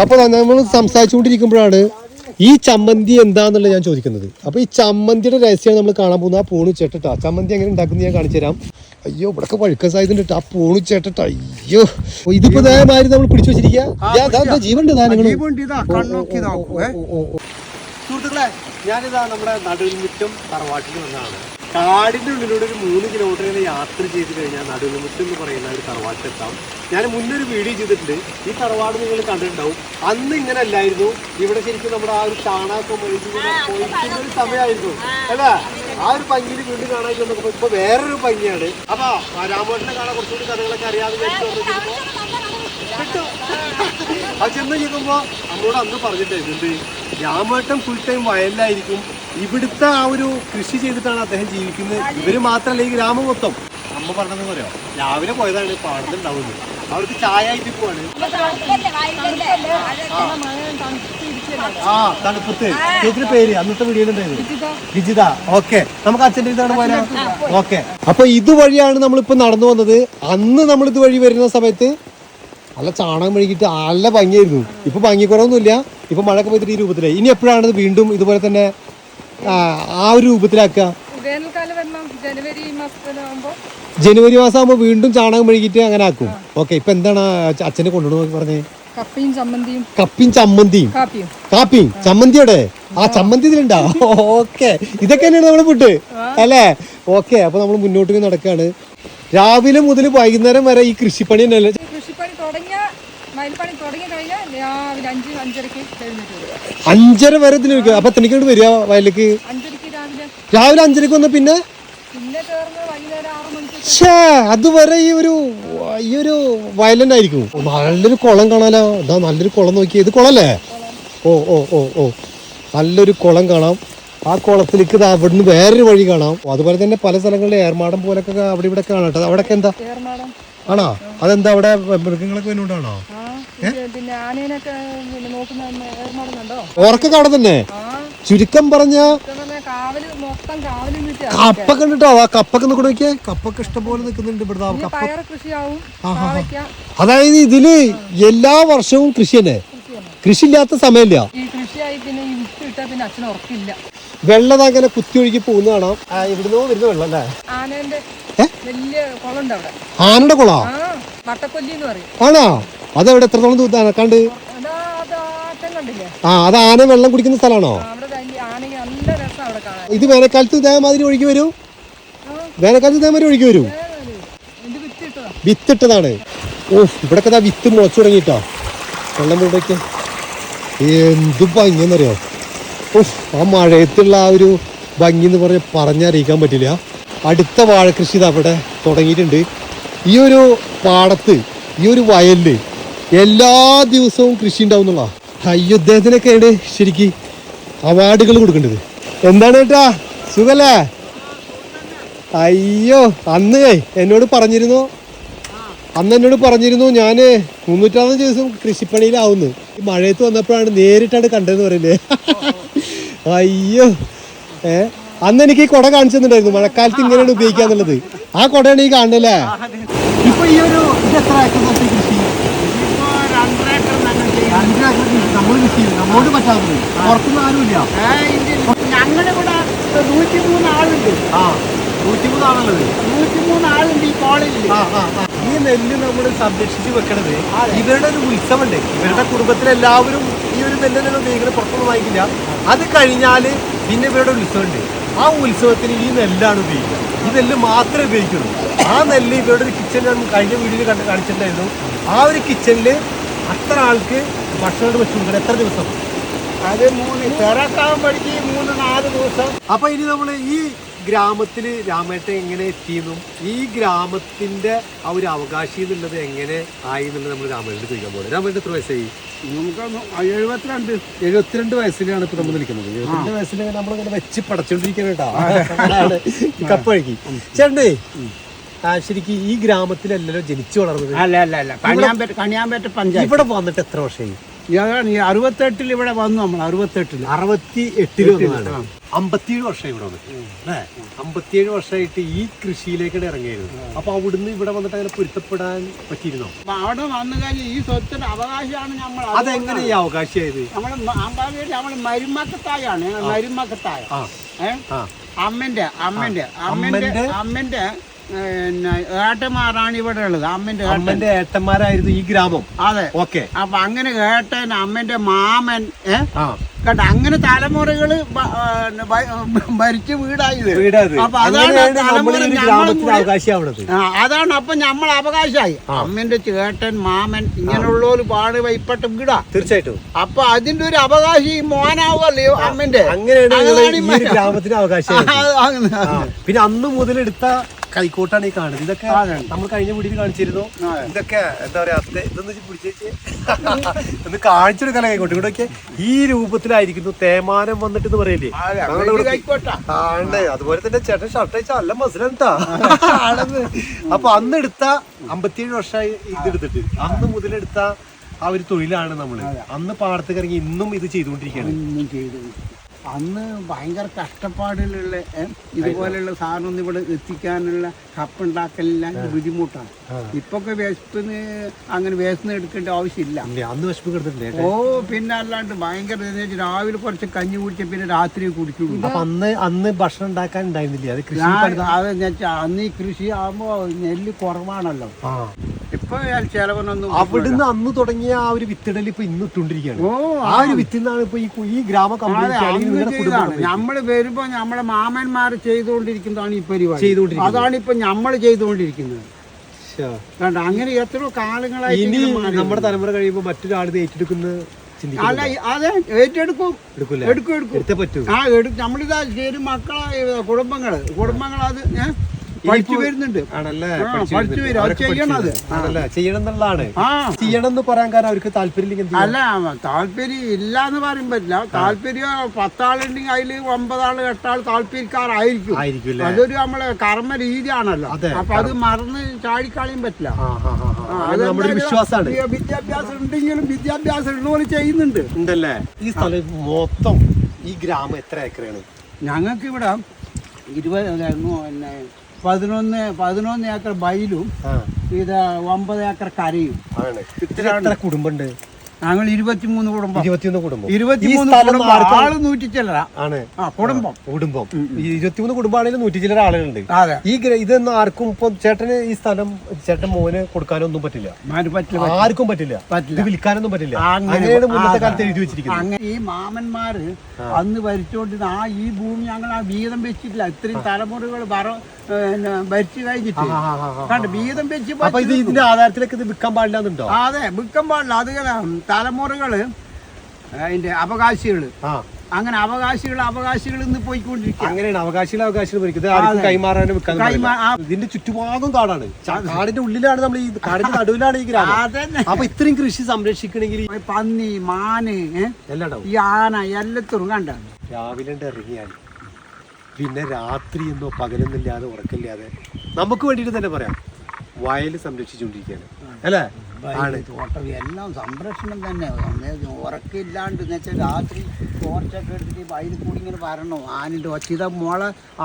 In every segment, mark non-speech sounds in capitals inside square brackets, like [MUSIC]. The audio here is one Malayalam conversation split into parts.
അപ്പൊ നമ്മൾ സംസാരിച്ചുകൊണ്ടിരിക്കുമ്പോഴാണ് ഈ ചമ്മന്തി എന്താന്നുള്ളത് ഞാൻ ചോദിക്കുന്നത്. അപ്പൊ ഈ ചമ്മന്തിയുടെ രഹസ്യമാണ് നമ്മൾ കാണാൻ പോകുന്നത്. ആ പൂണു ചേട്ടട്ടാ. ചമ്മന്തി എങ്ങനെ ഉണ്ടാക്കുന്നത് ഞാൻ കാണിച്ചു തരാം. അയ്യോ ഇവിടെ പഴുക്ക സാധ്യത ആ പൂണു ചേട്ടട്ട. അയ്യോ. ഇതിപ്പോ ഇതേമാതിരി നമ്മൾ പിടിച്ചു വെച്ചിരിക്കുക. ഓ സാധനങ്ങൾ ഞാനിതാ നമ്മുടെ നടുവിൽമുറ്റം തറവാട്ടിൽ വന്നതാണ്. കാടിന്റെ ഉള്ളിലൂടെ ഒരു മൂന്ന് കിലോമീറ്റർ ഇങ്ങനെ യാത്ര ചെയ്ത് കഴിഞ്ഞാൽ നടുവിൽമുറ്റം എന്ന് പറയുന്ന ഒരു തറവാട്ടിലെത്താം. ഞാൻ മുന്നൊരു വീഡിയോ ചെയ്തിട്ടുണ്ട്. ഈ തറവാട് നിങ്ങൾ കണ്ടിട്ടുണ്ടാവും. അന്ന് ഇങ്ങനെ അല്ലായിരുന്നു. ഇവിടെ ശരിക്കും നമ്മുടെ ആ ഒരു ഇങ്ങനെ ഒരു സമയമായിരുന്നു. അല്ലേ? ആ ഒരു പഞ്ഞി വീണ്ടും കാണാൻ ചെന്നപ്പോ ഇപ്പൊ വേറൊരു പഞ്ഞിയാണ് അപ്പൊ രാമോട്ടിനെ കാണാൻ കുറച്ചുകൂടി കഥകളൊക്കെ അറിയാതെ കിട്ടും. അത് ചെന്ന് കേൾക്കുമ്പോ അമ്മോട് അന്ന് പറഞ്ഞിട്ടായിരുന്നു എന്ത് രാമേട്ടൻ ഫുൾ ടൈം വയലിലായിരിക്കും. ഇവിടുത്തെ ആ ഒരു കൃഷി ചെയ്തിട്ടാണ് അദ്ദേഹം ജീവിക്കുന്നത്. ഇവർ മാത്രമല്ല ഈ ഗ്രാമം മൊത്തം. അമ്മ പറഞ്ഞത് പറയാം രാവിലെ പോയതാണ് പാടത്തുണ്ടാവുന്നത് അവർക്ക് ചായ ആയിട്ട് പോവാണ്. ആ തണുപ്പത്ത്. ചേച്ചിയുടെ പേര് അന്നത്തെ വീഡിയോയിലുണ്ടായിരുന്നു വിജിത. ഓക്കെ. നമുക്ക് അച്ഛന്റെ ഇതാണ് പോയാലോ ഓക്കെ. അപ്പൊ ഇതുവഴിയാണ് നമ്മളിപ്പോ നടന്നു വന്നത്. അന്ന് നമ്മൾ ഇതുവഴി വരുന്ന സമയത്ത് നല്ല ചാണകം മെഴുകിയിട്ട് നല്ല ഭംഗിയായിരുന്നു. ഇപ്പൊ ഭംഗിക്കുറവൊന്നുമില്ല. ഇപ്പൊ മഴയൊക്കെ പെയ്തിട്ട് ഈ രൂപത്തിലായി. ഇനി എപ്പോഴാണ് വീണ്ടും ഇതുപോലെ തന്നെ ആ, ഒരു രൂപത്തിലാക്ക ജനുവരി മാസം ആകുമ്പോൾ വീണ്ടും ചാണകം മെഴുകിയിട്ട് അങ്ങനെ ആക്കും. ഓക്കെ ഇപ്പൊ എന്താണ് അച്ഛ- അച്ഛനെ കൊണ്ടുപോയി പറഞ്ഞേ? കപ്പയും ചമ്മന്തിയും. കപ്പിയും ചമ്മന്തിയും. കാപ്പിയും. ചമ്മന്തിയുടെ ആ. ചമ്മന്തി ഇതിലുണ്ടാ? ഓക്കെ ഇതൊക്കെ തന്നെയാണ് നമ്മൾ ഫുഡ്. അല്ലേ? ഓക്കെ അപ്പൊ നമ്മൾ മുന്നോട്ട് നടക്കാണ്. രാവിലെ മുതൽ വൈകുന്നേരം വരെ ഈ കൃഷിപ്പണി തന്നെയല്ലേ? കൃഷിപ്പണി തുടങ്ങിയ മയിൽപ്പണി തുടങ്ങി കഴിഞ്ഞാൽ രാവിലെ അഞ്ച് അഞ്ചരക്ക് എഴുന്നേറ്റ് വരും. അഞ്ചര വരെ ഇതിന് അപ്പൊ എത്രണിക്കോട് വരിക വയലിലേക്ക്? അഞ്ചരക്ക് രാവിലെ. രാവിലെ അഞ്ചരക്ക് വന്ന പിന്നെ? അതുവരെ ഈ ഒരു ഈ ഒരു വയലന്റ് ആയിരിക്കും. നല്ലൊരു കുളം കാണാലോ? ഇതാ നല്ലൊരു കുളം നോക്കി ഇത് കുളല്ലേ? ഓ ഓ ഓ ഓ. നല്ലൊരു കുളം കാണാം. ആ കുളത്തിലേക്ക് അവിടുന്ന് വേറൊരു വഴി കാണാം. അതുപോലെ തന്നെ പല സ്ഥലങ്ങളിലെ ഏർമാടം പോലൊക്കെ അവിടെ ഇവിടെ കാണട്ടെ അവിടെ എന്താ? ആണോ? അതെന്താ അവിടെ മൃഗങ്ങളൊക്കെ വരുന്നുണ്ടാണോ ആനേനൊക്കെ പിന്നെ നോക്കുന്ന അവിടെ തന്നെ ചുരുക്കം പറഞ്ഞ കാവൽ മൊത്തം കാവൽ കപ്പ കണ്ടിട്ടോ? ആ കപ്പൊക്കെ നിൽക്കണ നോക്കിയേ കപ്പൊക്കെ ഇഷ്ടംപോലെ നിൽക്കുന്നുണ്ട് ഇവിടുത്തെ കപ്പ. പയറ് കൃഷിയാവും. പാവയ്ക്ക. അതായത് ഇതിൽ എല്ലാ വർഷവും കൃഷി തന്നെ കൃഷി ഇല്ലാത്ത സമയമില്ല. ഈ കൃഷിയായി പിന്നെ ഈ വിത്ത് ഇട്ടാ പിന്നെ അച്ഛന് ഉറക്കില്ല വെള്ളം അങ്ങനെ കുത്തി ഒഴുകി പോകുന്ന കാണാം. ആ, ഇവിടുന്ന് വരുന്ന വെള്ളം അല്ലേ? ആനേന്റെ ഏ? വലിയ കുളമുണ്ട് അവിടെ. ആനയുടെ കുളാ? ആ. ആണോ? അതെവിടെ എത്രത്തോളം ദൂരം കണ്ട്. ആ അത് ആന വെള്ളം കുടിക്കുന്ന സ്ഥലമാണോ? ഇത് വേനൽക്കാലത്ത് ഇതേമാതിരി ഒഴുകി വരൂ? വേനൽക്കാലത്ത് ഇതേമാതിരി ഒഴുകി വരൂ? വിത്തിട്ടതാണ്. ഓ ഇവിടൊക്കെ ദാ വിത്ത് മുളച്ചു തുടങ്ങിട്ടോ വെള്ളം കൂടൊക്കെ എന്ത് ഭംഗിയെന്നറിയോ? ഓ ആ മഴയത്തുള്ള ആ ഒരു ഭംഗി എന്ന് പറഞ്ഞ് പറഞ്ഞറിയിക്കാൻ പറ്റില്ല. അടുത്ത വാഴകൃഷി ഇതാ അവിടെ തുടങ്ങിയിട്ടുണ്ട്. ഈ ഒരു പാടത്ത് ഈ ഒരു വയലിൽ എല്ലാ ദിവസവും കൃഷി ഉണ്ടാവും എന്നുള്ള അയ്യോ ഇദ്ദേഹത്തിനൊക്കെയാണ് ശരിക്ക് അവാർഡുകൾ കൊടുക്കേണ്ടത്. എന്താണ് കേട്ടാ സുഖല്ലേ? അയ്യോ അന്ന് എന്നോട് പറഞ്ഞിരുന്നു. അന്ന് എന്നോട് പറഞ്ഞിരുന്നു ഞാൻ മുന്നൂറ്റാമത് ദിവസം കൃഷിപ്പണിയിലാവുന്നു. ഈ മഴയത്ത് വന്നപ്പോഴാണ് നേരിട്ടാണ് കണ്ടതെന്ന് പറയില്ലേ? അയ്യോ ഏ? അന്ന് എനിക്ക് കുട കാണിച്ചു തന്നിട്ടുണ്ടായിരുന്നു. മഴക്കാലത്ത് ഇങ്ങനെയാണ് ഉപയോഗിക്കാന്നുള്ളത്. ആ കൊടയാണ് ഈ കാണുന്നല്ലേ ഇപ്പൊ ഈ ഒരു ഇത് എത്ര ഏക്കർ കൃഷി. നമ്മൾ കൃഷി? നമ്മോട് പറ്റാത്തത് പുറത്തുനിന്ന് ആരുമില്ല ഏ, ഇത് ഞങ്ങളിവിടെ നൂറ്റിമൂന്ന് ആളുണ്ട്. ആ നൂറ്റിമൂന്നാണുള്ളത് നൂറ്റിമൂന്ന് ആളുണ്ട് ഈ കോളേജിൽ. ഈ നെല്ല് നമ്മൾ സംരക്ഷിച്ച് വെക്കണത് ഇവരുടെ ഒരു ഉത്സവമുണ്ട്. ഇവരുടെ കുടുംബത്തിലെല്ലാവരും ഈ ഒരു നെല്ല് ഉപയോഗിക്കുന്നത് പുറത്തൊന്നും വാങ്ങിക്കില്ല. അത് കഴിഞ്ഞാൽ പിന്നെ ഇവരുടെ ഉത്സവമുണ്ട്. ആ ഉത്സവത്തിന് ഈ നെല്ലാണ് ഉപയോഗിക്കുക. ഈ നെല്ല് മാത്രമേ ഉപയോഗിക്കുള്ളൂ. ആ നെല്ല് ഇവരുടെ ഒരു കിച്ചൺ ഞാൻ കഴിഞ്ഞ വീഡിയോയിൽ കണ്ട് കാണിച്ചിട്ടുണ്ടായിരുന്നു. ആ ഒരു കിച്ചണിൽ അത്ര ആൾക്ക് ഭക്ഷണം വെച്ച്. കൊടുക്കണം എത്ര ദിവസം? അത് മൂന്ന് തിരക്കാകുമ്പോഴേക്ക് മൂന്ന് നാല് ദിവസം. അപ്പോൾ ഇനി നമ്മൾ ഈ ഗ്രാമത്തിൽ രാമേട്ട എങ്ങനെ എത്തിയെന്നും ഈ ഗ്രാമത്തിന്റെ ആ ഒരു അവകാശി എന്നുള്ളത് എങ്ങനെ ആയി എന്നുള്ളത് നമ്മൾ രാമേട്ടൻ ചോദിക്കാൻ പോകുന്നത് രാമേട്ടൻ എത്ര വയസ്സായി? എഴുപത്തിരണ്ട്. എഴുപത്തിരണ്ട് വയസ്സിലാണ് ഇപ്പൊ നമ്മൾ നിൽക്കുന്നത്. എഴുപത്തിരണ്ട് വയസ്സിൽ നമ്മളിങ്ങനെ വെച്ച് പടച്ചോണ്ടിരിക്കുന്ന കപ്പ് കഴുകി ചേട്ടേ ശരിക്കും ഈ ഗ്രാമത്തിലല്ലല്ലോ ജനിച്ചു വളർന്നത്? അല്ല അല്ല അല്ല. കണിയാമ്പേട്ട കണിയാമ്പേട്ട പഞ്ചായത്ത്. ഇവിടെ വന്നിട്ട് എത്ര വർഷമായി? ഈ അറുപത്തെട്ടിൽ ഇവിടെ വന്നു നമ്മൾ അറുപത്തെട്ടിൽ. അറുപത്തി വന്നതാണ് അമ്പത്തിയേഴ് വർഷം ഇവിടെ വന്നു. അല്ലേ? അമ്പത്തിയേഴ് വർഷമായിട്ട് ഈ കൃഷിയിലേക്കാണ് ഇറങ്ങിയിരുന്നു അപ്പൊ അവിടുന്ന് ഇവിടെ വന്നിട്ട് അങ്ങനെ പൊരുത്തപ്പെടാൻ പറ്റിയിരുന്നോ? അവിടെ വന്നു കഴിഞ്ഞാൽ ഈ സ്വത്തിന്റെ അവകാശമാണ് നമ്മൾ അതെങ്ങനെ ഈ അവകാശമായത്? നമ്മൾ അമ്പാവിയുടെ നമ്മൾ മരുമക്കത്തായാണ് മരുമക്കത്തായ അമ്മന്റെ അമ്മന്റെ അമ്മന്റെ- അമ്മന്റെ പിന്നെ ഏട്ടന്മാരാണ് ഇവിടെ ഉള്ളത് അമ്മന്റെ അമ്മന്റെ ഏട്ടന്മാരായിരുന്നു ഈ ഗ്രാമം. അതെ. ഓക്കെ. അപ്പൊ അങ്ങനെ ഏട്ടൻ അമ്മന്റെ മാമൻ കേട്ടോ അങ്ങനെ വീടായി ഭരിച്ച വീടായത്. അപ്പൊ അതാണ് തലമുറ അതാണ് അപ്പൊ നമ്മൾ അവകാശമായി. അമ്മന്റെ ചേട്ടൻ മാമൻ ഇങ്ങനെയുള്ളവര് പാട് വൈപ്പെട്ട വീടാ. തീർച്ചയായിട്ടും. അപ്പൊ അതിന്റെ ഒരു അവകാശം ഈ മോനാവല്ലേ അമ്മന്റെ അങ്ങനെയാണ് ഗ്രാമത്തിന് അവകാശം പിന്നെ അന്ന് മുതൽ മുതലെടുത്ത കൈക്കോട്ടാണ് ഈ കാണുന്നത്. ഇതൊക്കെ നമ്മൾ കഴിഞ്ഞ വീട്ടിൽ കാണിച്ചിരുന്നു. ഇതൊക്കെ എന്താ പറയാ അത്തെ വെച്ച് പിടിച്ചേച്ച് [LAUGHS] ഒന്ന് കാണിച്ചെടുക്കാൻ കൈക്കോട്ട് ഇവിടെ ഒക്കെ ഈ രൂപത്തിലായിരിക്കുന്നു തേമാനം വന്നിട്ട് എന്ന് പറയില്ലേ. അതുപോലെ തന്നെ ചേട്ടൻ ഷർട്ട് അയച്ച നല്ല മസിലെന്താ അപ്പൊ അന്ന് എടുത്ത അമ്പത്തിയേഴ് വർഷമായി ഇത് എടുത്തിട്ട്. അന്ന് മുതലെടുത്ത ആ ഒരു തൊഴിലാണ് നമ്മൾ. അന്ന് പാടത്ത് ഇറങ്ങി ഇന്നും ഇത് ചെയ്തുകൊണ്ടിരിക്കുകയാണ്. അന്ന് ഭയങ്കര കഷ്ടപ്പാടിലുള്ള ഇതുപോലെയുള്ള സാധനം ഒന്നും ഇവിടെ എത്തിക്കാനുള്ള കപ്പുണ്ടാക്കലില്ല ബുദ്ധിമുട്ടാണ്. ഇപ്പൊക്കെ വിശപ്പിന് അങ്ങനെ വേസ്റ്റ് എടുക്കേണ്ട ആവശ്യമില്ല. അന്ന് വിശപ്പ് ഓ പിന്നെ അല്ലാണ്ട് ഭയങ്കര രാവിലെ കുറച്ച് കഞ്ഞി കുടിച്ച പിന്നെ രാത്രി കുടിക്കുള്ളൂ അന്ന് അന്ന് ഭക്ഷണം ഉണ്ടാക്കാൻ ഉണ്ടായിരുന്നില്ല? അത് കൃഷി അന്ന് ഈ കൃഷി ആകുമ്പോ നെല്ല് കുറവാണല്ലോ. അവിടുന്ന് അന്ന് തുടങ്ങിയ ആ ഒരു വിത്തിടൽ ഇപ്പൊ ഇന്ന് ഇട്ടുകൊണ്ടിരിക്കുകയാണ്. ആ ഒരു വിത്തിൽ നിന്നാണ് ഇപ്പൊ ഈ ഈ ഗ്രാമ കമ്പനി നമ്മൾ വരുമ്പോ നമ്മളെ മാമന്മാർ ചെയ്തുകൊണ്ടിരിക്കുന്നതാണ് ഈ പരിപാടി. ചെയ്തുകൊണ്ടിരിക്കുന്നത്. അതാണ് ഇപ്പൊ നമ്മൾ ചെയ്തുകൊണ്ടിരിക്കുന്നത്. അങ്ങനെ എത്രയോ കാലങ്ങളായി ഇനി. നമ്മുടെ തലമുറ കഴിയുമ്പോ മറ്റൊരാൾ ഏറ്റെടുക്കുന്നത് ഏറ്റെടുക്കുന്ന അല്ല അതെ ഏറ്റെടുക്കും. എടുക്കും എടുക്കും. ആ എടുക്കും നമ്മളിതാ ശരി മക്കളെ ഏ, കുടുംബങ്ങൾ. കുടുംബങ്ങൾ അത് ഏ, പഠിച്ചു വരുന്നുണ്ട്. ആണല്ലേ? പഠിച്ചു വരും. അത്. ആണല്ലേ? ചെയ്യണം എന്നുള്ളതാണ്. ആ. ചെയ്യണം എന്ന് പറയാൻ കാരണം അവർക്ക് താല്പര്യം? അല്ല താല്പര്യം ഇല്ല എന്ന് പറയാൻ പറ്റില്ല താല്പര്യം പത്താളുണ്ടെങ്കിൽ അതിൽ ഒമ്പതാൾ എട്ടാൾ താല്പര്യക്കാരായിരിക്കും. അതൊരു നമ്മളെ കർമ്മ രീതിയാണല്ലോ അതെ, അപ്പൊ അത് മറന്ന് ചാടിക്കളയും പറ്റില്ല. വിദ്യാഭ്യാസം ഉണ്ടെങ്കിലും വിദ്യാഭ്യാസം ഉള്ളവര് ചെയ്യുന്നുണ്ട്. ഉണ്ടല്ലേ? ഈ സ്ഥലം മൊത്തം ഈ ഗ്രാമം എത്ര ഏക്കറാണ്? ഞങ്ങൾക്ക് ഇവിടെ ഇരുപത് പിന്നെ പതിനൊന്ന് പതിനൊന്ന് ഏക്കർ ബൈലും ആ. ഇത് ഒമ്പത് ഏക്കർ കരയും. ഇത്ര കുടുംബമുണ്ട്? ഞങ്ങൾ ഇരുപത്തിമൂന്ന് കുടുംബം. ഇരുപത്തിയൊന്ന് കുടുംബം. ഇരുപത്തിമൂന്ന് കുടുംബം? ആൾ നൂറ്റി ചില്ലറ ആണ്. ആ കുടുംബം. കുടുംബം. ഈ ഇരുപത്തിമൂന്ന് കുടുംബമാണെങ്കിലും നൂറ്റി ചില്ലറ ആളുകളുണ്ട് ഈ ഇതൊന്നും ആർക്കും ഇപ്പൊ ചേട്ടന് ഈ സ്ഥലം ചേട്ടൻ മോന് കൊടുക്കാനൊന്നും പറ്റില്ല. ആർക്കും പറ്റില്ല. പറ്റില്ല. ഇത് വിൽക്കാനൊന്നും പറ്റില്ല. അങ്ങനെ- അങ്ങനെയാണ് മുന്നത്തെ കാലത്ത് എഴുതി വെച്ചിരിക്കുന്നത്. അങ്ങനെ ഈ മാമന്മാര് അന്ന് ഭരിച്ചോണ്ടിരുന്ന ആ ഈ ഭൂമി ഞങ്ങൾ ആ വീതം വെച്ചിട്ടില്ല. ഇത്രയും തലമുറകൾ ഭരിച്ചു കഴിഞ്ഞിട്ട്. കണ്ട്? വീതം വെച്ച് അപ്പൊ ഇത് ഇതിന്റെ ആധാരത്തിലേക്ക് ഇത് വിൽക്കാൻ പാടില്ല എന്നുണ്ടോ? അതെ വിൽക്കാൻ പാടില്ല. അത് ഇങ്ങനെ തലമുറകൾ അതിന്റെ അവകാശികൾ. അങ്ങനെ അവകാശികൾ അവകാശികൾ ഇന്ന് പോയിക്കൊണ്ടിരിക്കുക അങ്ങനെയാണ് അവകാശികൾ അവകാശികൾ ഭരിക്കുന്നത്. കൈമാറാനും. ഇതിന്റെ ചുറ്റുപാടും കാടാണ്. കാടിന്റെ ഉള്ളിലാണ് നമ്മൾ ഈ കാടിന്റെ നടുവിലാണ് ഈ ഗ്രാമം. അതെ അപ്പൊ ഇത്രയും കൃഷി സംരക്ഷിക്കണമെങ്കിൽ പന്നി മാന് എല്ലാം ഈ ആന എല്ലാത്തരും കണ്ട രാവിലെ ഇറങ്ങിയാണ് ഇറങ്ങിയാൽ പിന്നെ രാത്രി എന്നോ പകലൊന്നില്ലാതെ ഉറക്കില്ലാതെ നമുക്ക് വേണ്ടിയിട്ട് തന്നെ പറയാം. വയൽ സംരക്ഷിച്ചുകൊണ്ടിരിക്കുകയാണ്. അല്ലേ? തോട്ടം എല്ലാം സംരക്ഷണം തന്നെ. ഉറക്കില്ലാണ്ട് എന്നുവെച്ചാൽ രാത്രി ടോർച്ചൊക്കെ എടുത്തിട്ട് അതിൽ കൂടി ഇങ്ങനെ വരണം. ആനിന്റെ ഒച്ച. ഇതാ മുള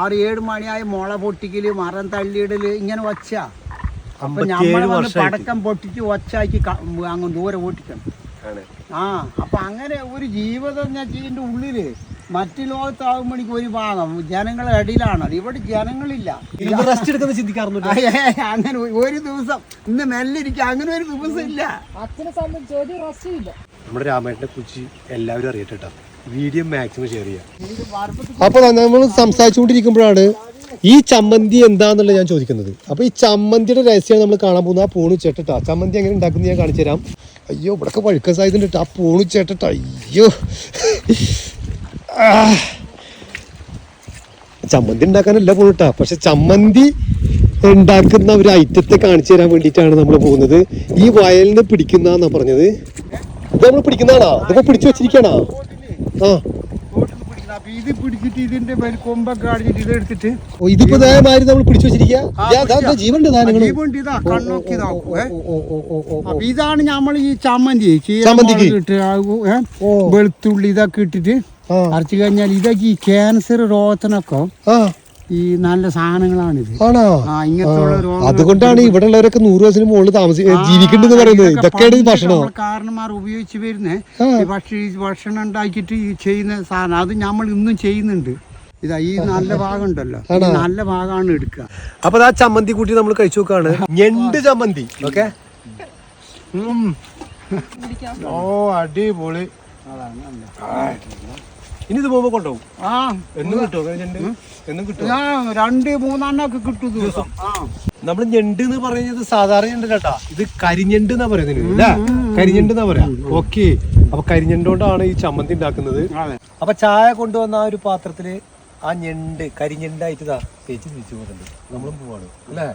ആറ് ഏഴ് മണിയായ മുള പൊട്ടിക്കൽ മരം തള്ളിയിടൽ ഇങ്ങനെ ഒച്ച. അപ്പൊ ഞമ്മൾ വന്ന് പടക്കം പൊട്ടിച്ച് ഒച്ചാക്കി അങ്ങ് ദൂരെ ഓട്ടിക്കണം ആണ്. ആ അപ്പൊ അങ്ങനെ ഒരു ജീവിതം എന്ന് വെച്ചാൽ ഇതിന്റെ ഉള്ളിൽ മറ്റു ലോകത്താകുമ്പോഴേക്ക് ഒരു ഭാഗം ജനങ്ങൾ ഇടയിലാണ് ഇവിടെ ജനങ്ങളില്ല. റെസ്റ്റ് എടുക്കുന്ന ചിന്തിക്കാറുണ്ട്? അങ്ങനെ ഒരു ദിവസം ഇന്ന് മെല്ലിരിക്കുക അങ്ങനെ ഒരു ദിവസം ഇല്ല. അച്ഛനെ സംബന്ധിച്ച് ഒരു റസ്റ്റും ഇല്ല. നമ്മുടെ രാമേട്ടിനെ കുറിച്ച് എല്ലാവരും അറിയട്ടെ വീഡിയോ മാക്സിമം ഷെയർ ചെയ്യാം. അപ്പൊ അപ്പോൾ നമ്മൾ സംസാരിച്ചുകൊണ്ടിരിക്കുമ്പോഴാണ് ഈ ചമ്മന്തി എന്താന്നുള്ളത് ഞാൻ ചോദിക്കുന്നത്. അപ്പോൾ ഈ ചമ്മന്തിയുടെ രഹസ്യമാണ് നമ്മൾ കാണാൻ പോകുന്ന ആ പൂണു ചേട്ടട്ടാ. ചമ്മന്തി എങ്ങനെ ഉണ്ടാക്കുന്നത് ഞാൻ കാണിച്ചു തരാം അയ്യോ ഇവിടെയൊക്കെ പഴുക്ക സാധ്യത ഉണ്ട് ആ പൂണു ചേട്ടട്ടാ. അയ്യോ. ചമ്മന്തി ഉണ്ടാക്കാനല്ല പോണിട്ടാ. പക്ഷെ ചമ്മന്തി ഉണ്ടാക്കുന്ന ഒരു ഐറ്റത്തെ കാണിച്ചു തരാൻ വേണ്ടിയിട്ടാണ് നമ്മൾ പോകുന്നത്. ഈ വയലിന് പിടിക്കുന്ന പറഞ്ഞത്. ഇത് നമ്മൾ പിടിക്കുന്നതാണോ? ഇതിപ്പോ പിടിച്ചു വെച്ചിരിക്കണോ? ആ. തോട്ടിൽ പിടിക്കുന്ന അപ്പൊ ഇത് പിടിച്ചിട്ട് ഇതിന്റെ മേൽ കൊമ്പൊക്കെ അടിച്ചിട്ട് ഇത് എടുത്തിട്ട് ഓ, ഇതിപ്പോ ഇതേമാതിരി നമ്മൾ പിടിച്ചു വെച്ചിരിക്കുക ജീവന്റെ സാധനങ്ങൾ ജീവണ്ട് ഇതാ. കണ്ണൊക്കെ ഇതാക്കും ഏ. ഓ ഓ ഓ ഓ അപ്പൊ ഇതാണ് നമ്മൾ ഈ ചമ്മന്തി. ചമ്മന്തിക്ക്? ഇട്ട്. വെളുത്തുള്ളി ഇതൊക്കെ ഇട്ടിട്ട് ആ. അരച്ചു കഴിഞ്ഞാൽ ഇതൊക്കെ ഈ ക്യാൻസർ രോഗത്തിനൊക്കെ ആ. ഈ നല്ല ഉള്ള രോഗങ്ങൾ അതുകൊണ്ടാണ് ഇവിടെ ഉള്ളവരൊക്കെ നൂറ് വയസ്സിന് മുകളിൽ താമസിക്കുന്നത് പറയുന്നത്. ഇതൊക്കെയാണ് ഭക്ഷണം. കാരണന്മാർ ഉപയോഗിച്ച് വരുന്നേ. ഭക്ഷണം ഭക്ഷണം ഉണ്ടാക്കിയിട്ട് ഈ ചെയ്യുന്ന സാധനം. അത് നമ്മൾ ഇന്നും ചെയ്യുന്നുണ്ട്. ഇതാ ഈ നല്ല ഭാഗം ഉണ്ടല്ലോ. നല്ല ഭാഗമാണ് എടുക്കുക. അപ്പൊ ആ ചമ്മന്തി കൂട്ടി നമ്മൾ കഴിച്ചു നോക്കാണ്. ഞണ്ട് ചമ്മന്തി. ഓക്കെ? ഓ അടിപൊളി. ഇനി ഇത് പോകുമ്പോ കൊണ്ടുപോകും. ആ. എന്നും കിട്ടുമോ ഞണ്ട്? എന്നും കിട്ടും? രണ്ട് മൂന്നെണ്ണൊക്കെ കിട്ടും ദിവസം. നമ്മൾ ഞണ്ട് എന്ന് പറയുന്നത് സാധാരണ ഞണ്ട് കേട്ടാ. ഇത് കരിഞ്ഞണ്ട് എന്നാ പറയുന്നത് അല്ലേ കരിഞ്ഞണ്ട് എന്നാ പറയാ. ഓക്കെ. അപ്പൊ കരിഞ്ഞണ്ട് കൊണ്ടാണ് ഈ ചമ്മന്തി ഉണ്ടാക്കുന്നത്. അപ്പൊ ചായ കൊണ്ടുവന്ന ആ ഒരു പാത്രത്തിൽ ആ ഞണ്ട് കരിഞ്ഞണ്ടായിട്ട് ഇതാ തേച്ച് തിരിച്ചു പോകുന്നുണ്ട് നമ്മളും പോവാണ്. അല്ലേ?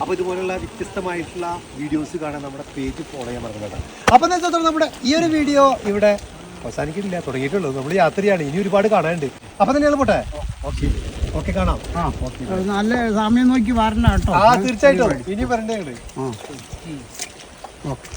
അപ്പൊ ഇതുപോലുള്ള വ്യത്യസ്തമായിട്ടുള്ള വീഡിയോസ് കാണാൻ നമ്മുടെ പേജ് ഫോളോ ചെയ്യാൻ മറക്കണ്ട അപ്പൊ നമ്മുടെ ഈ ഒരു വീഡിയോ ഇവിടെ അവസാനിക്കുന്നില്ല തുടങ്ങിയിട്ടുള്ളൂ. നമ്മൾ യാത്രയാണ്. ഇനി ഒരുപാട് കാണാനുണ്ട്. അപ്പൊ തന്നെ പോട്ടെ? ഓക്കെ. ഓക്കെ കാണാം. നല്ല സമയം നോക്കി വരണം കേട്ടോ. ആ തീർച്ചയായിട്ടും. ഇനി വരണ്ടേ ഓക്കെ.